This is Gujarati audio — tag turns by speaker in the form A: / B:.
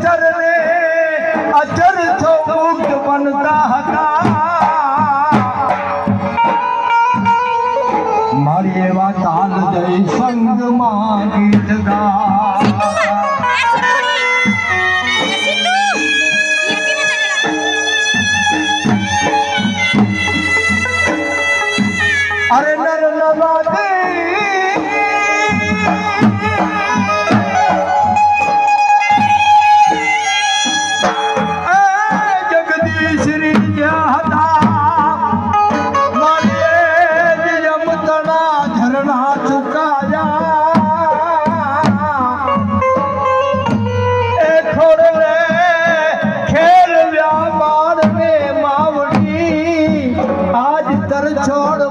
A: અચર ને અચર સૌક બનતા હતા. મારી એવા તાલ જય સંગમાં ગીત ગા अरे नर नवादे choro